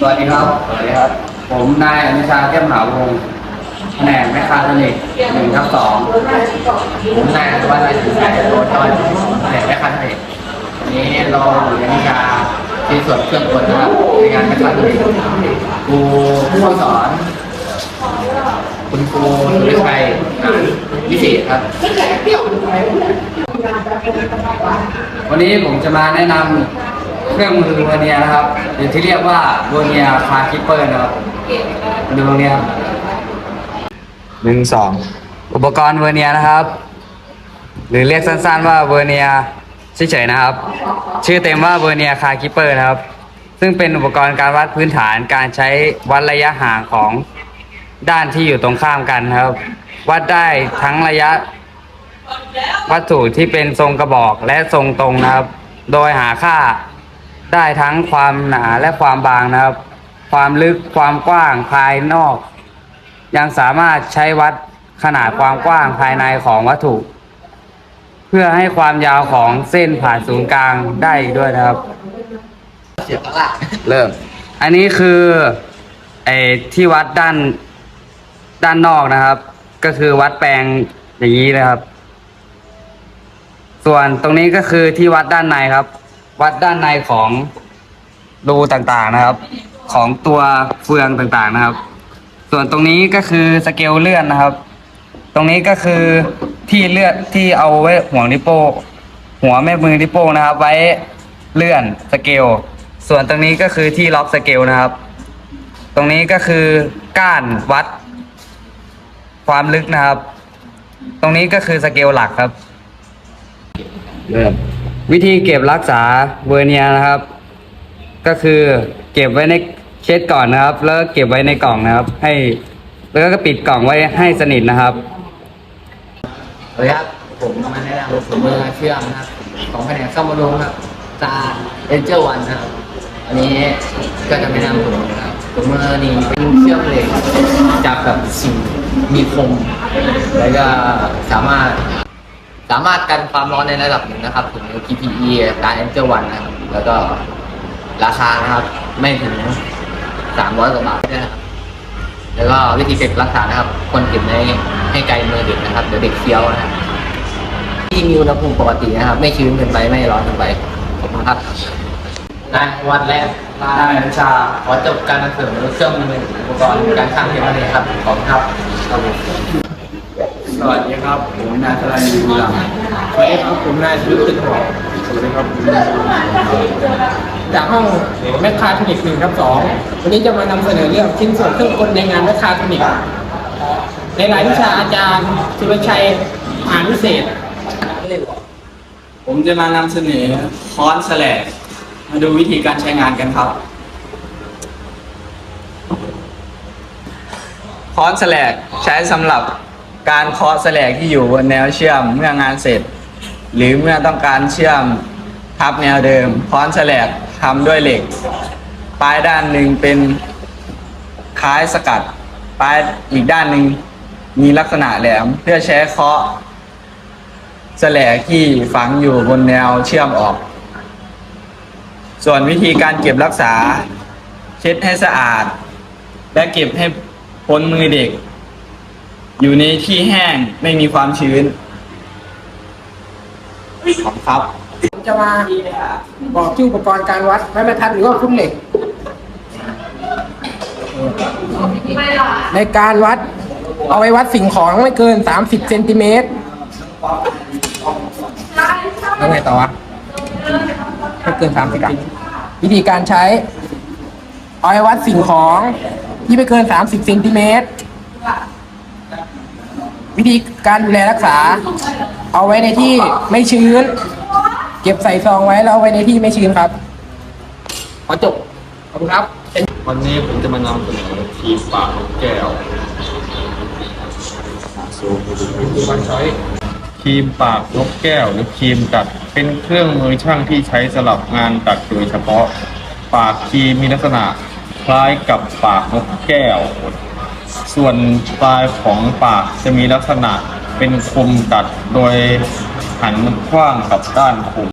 สวัสดีครับ สวัสดีครับ ผมนายอนุชาแก้มหาวงศ์แผนกแมคคาทรอนิกส์หนึ่งทับสองผมนายอนุวัฒน์ไรศรีชัยโรจอยแผนกแมคคาทรอนิกส์วันนี้เราอยู่ในวิชาที่ส่วนเครื่องกลนะครับในงานแมคคาทรอนิกส์ครูผู้สอน คุณครูสุริชัยหานวิเศษครับ วันนี้ผมจะมาแนะนำ เครื่องมือเวอร์เนียร์นะครับหรือที่เรียกว่าเวอร์เนียร์คาคิปเปอร์นะครับมาดูตรงนี้ครับหนึ่งสองอุปกรณ์เวอร์เนียร์นะครับ หรือเรียกสั้นๆว่าเวอร์เนียร์เฉยๆนะครับ ชื่อเต็มว่าเวอร์เนียร์คาคิปเปอร์นะครับ ซึ่งเป็นอุปกรณ์การวัดพื้นฐานการใช้วัดระยะห่างของด้านที่อยู่ตรงข้ามกันครับ วัดได้ทั้งระยะวัตถุที่เป็นทรงกระบอกและทรงตรงนะครับ โดยหาค่า ได้ทั้งความหนาและความบางนะครับ ความลึกความกว้างภายนอก ยังสามารถใช้วัดขนาดความกว้างภายในของวัตถุ เพื่อให้ความยาวของเส้นผ่านศูนย์กลางได้อีกด้วยนะครับ เสียบละเริ่ม อันนี้คือไอ้ที่วัดด้านด้านนอกนะครับ ก็คือวัดแปลงอย่างนี้นะครับ ส่วนตรงนี้ก็คือที่วัดด้านในครับ วัดด้านในของรูต่างๆนะครับ ของตัวเฟืองต่างๆนะครับ ส่วนตรงนี้ก็คือสเกลเลื่อนนะครับ ตรงนี้ก็คือที่เลื่อนที่เอาไว้หัวนิ้วโป้งหัวแม่มือนิ้วโป้งนะครับ ไว้เลื่อนสเกล ส่วนตรงนี้ก็คือที่ล็อกสเกลนะครับ ตรงนี้ก็คือก้านวัด ความลึกนะครับ ตรงนี้ก็คือสเกลหลักครับ เริ่ม วิธีเก็บรักษาเวอร์เนียนะครับ ก็คือเก็บไว้ในเช็ดก่อนนะครับ แล้วเก็บไว้ในกล่องนะครับ ให้แล้วก็ปิดกล่องไว้ให้สนิทนะครับสวัสดีครับ ผมมาแนะนำถุงมือเชื่อมนะครับ ของแผนกซ่อมบำรุงครับตาเอ็นเจอร์วันนะครับ อันนี้ก็จะแนะนำถุงมือนะครับถุงมือนี่เป็นเชื่อมเหล็กจับกับสิ่งมีคม แล้วก็สามารถ สามารถกันความร้อนในระดับหนึ่งนะครับถุง PPE ตาเอ็นเจอร์วันนะครับแล้วก็ราคานะครับไม่ถึงสามร้อยกว่าบาทนะครับแล้วก็วิธีเก็บรักษานะครับ คนเก็บในให้ไกลมือเด็กนะครับเดี๋ยวเด็กเคี้ยวนะครับที่มีอุณหภูมิปกตินะครับ ไม่ชื้นเกินไปไม่ร้อนเกินไปขอบคุณครับนะวันแรกนายอนุชาขอจบการนำเสนอเครื่องมืออุปกรณ์การช่างเพียงเท่านี้ครับขอบคุณครับ สวัสดีครับ ผมนายธรานีบุญหลังสวัสดีครับผมนายชุดตึกหอสวัสดีครับผมนายจากห้องแมคคาทรอนิกส์หนึ่งครับสองวันนี้จะมานำเสนอเรื่องชิ้นส่วนเครื่องกลในงานแมคคาทรอนิกส์ในรายวิชาอาจารย์สุรชัยอ่านวิเศษ ผมจะมานำเสนอค้อนแสลกมาดูวิธีการใช้งานกันครับค้อนแสลกใช้สำหรับ การเคาะแสลกที่อยู่บนแนวเชื่อมเมื่องานเสร็จ หรือเมื่อต้องการเชื่อมทับแนวเดิมค้อนแสลกทำด้วยเหล็ก ปลายด้านหนึ่งเป็นคล้ายสกัด ปลายอีกด้านหนึ่งมีลักษณะแหลมเพื่อใช้เคาะแสลกที่ฝังอยู่บนแนวเชื่อมออก ส่วนวิธีการเก็บรักษา เช็ดให้สะอาด และเก็บให้พ้นมือเด็ก อยู่ในที่แห้งไม่มีความชื้นขอบคุณครับผมจะมาบอกชื่ออุปกรณ์การวัดไม้บรรทัดหรือว่าคุ้มเหล็ก ในการวัดเอาไว้วัดสิ่งของไม่เกิน 30เซนติเมตรแล้วไงต่อวะไม่เกิน 30เซนวิธีการใช้ เอาไว้วัดสิ่งของที่ไม่เกิน 30เซนติเมตร วิธีการดูแลรักษา เอาไว้ในที่ไม่ชื้น เก็บใส่ซองไว้แล้วเอาไว้ในที่ไม่ชื้นครับ ขอจบ ขอบคุณครับ วันนี้ผมจะมานำเสนอทีมปากนกแก้วครีมปากนกแก้วหรือครีมตัดเป็นเครื่องมือช่างที่ใช้สำหรับงานตัดโดยเฉพาะ ปากครีมมีลักษณะคล้ายกับปากนกแก้ว ส่วนปลายของปากจะมีลักษณะเป็นคมตัดโดยหันกว้างกับด้านคม